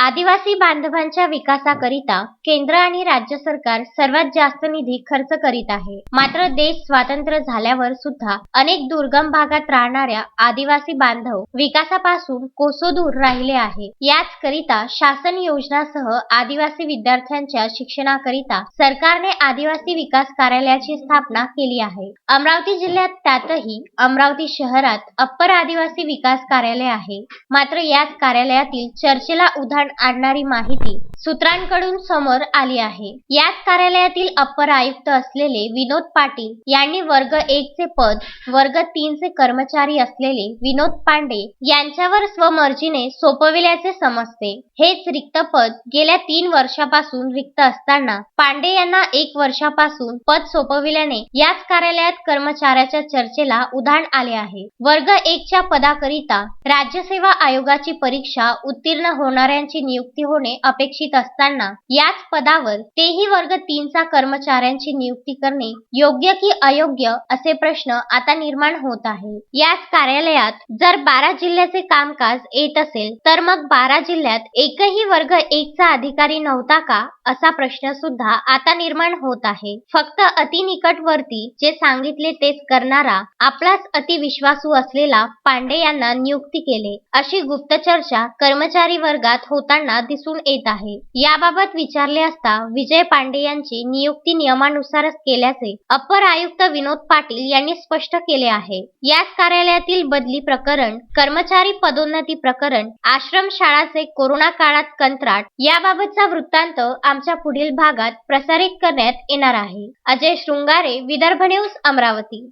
आदिवासी बांधवांच्या विकासाकरिता केंद्र आणि राज्य सरकार सर्वात जास्त निधी खर्च करीत आहे. मात्र देश स्वातंत्र्य झाल्यावर सुद्धा अनेक दुर्गम भागात राहणाऱ्या आदिवासी बांधव विकासापासून कोसो दूर राहिले आहे. याच करिता शासन योजनासह आदिवासी विद्यार्थ्यांच्या शिक्षणाकरिता सरकारने आदिवासी विकास कार्यालयाची स्थापना केली आहे. अमरावती जिल्ह्यात त्यातही अमरावती शहरात अप्पर आदिवासी विकास कार्यालय आहे. मात्र याच कार्यालयातील चर्चेला उधाण आणणारी माहिती सूत्रांकडून समोर आली आहे. याच कार्यालयातील अपर आयुक्त असलेले विनोद पाटील यांनी वर्ग एक चे पद वर्ग तीन चे कर्मचारी असलेले विनोद पांडे यांच्यावर स्वमर्जीने सोपविल्याचे समजते. हेच रिक्त पद गेल्या तीन वर्षापासून रिक्त असताना पांडे यांना एक वर्षापासून पद सोपविल्याने याच कार्यालयात कर्मचाऱ्याच्या चर्चेला उधाण आले आहे. वर्ग एक च्या पदाकरिता राज्यसेवा आयोगाची परीक्षा उत्तीर्ण होणाऱ्यांची नियुक्ती होणे अपेक्षित असताना याच पदावर तेही वर्ग तीनचा कर्मचाऱ्यांची नियुक्ती करणे योग्य की अयोग्य असे प्रश्न आता निर्माण होत आहे. याच कार्यालयात जर बारा जिल्ह्याचे कामकाज येत असेल तर मग बारा जिल्ह्यात एकही वर्ग एकचा अधिकारी नव्हता का? असा प्रश्न सुद्धा आता निर्माण होत आहे. फक्त अतिनिकटवर्ती जे सांगितले तेच करणारा आपलाच अतिविश्वासू असलेला पांडे यांना नियुक्ती केले अशी गुप्त चर्चा कर्मचारी वर्गात होताना दिसून येत आहे. याबाबत विचारले असता विजय पांडे यांची नियुक्ती नियमानुसारच केल्याचे अपर आयुक्त विनोद पाटील यांनी स्पष्ट केले आहे. याच कार्यालयातील बदली प्रकरण कर्मचारी पदोन्नती प्रकरण आश्रम शाळाचे कोरोना काळात कंत्राट याबाबतचा वृत्तांत आमच्या पुढील भागात प्रसारित करण्यात येणार आहे. अजय शृंगारे विदर्भ न्यूज अमरावती.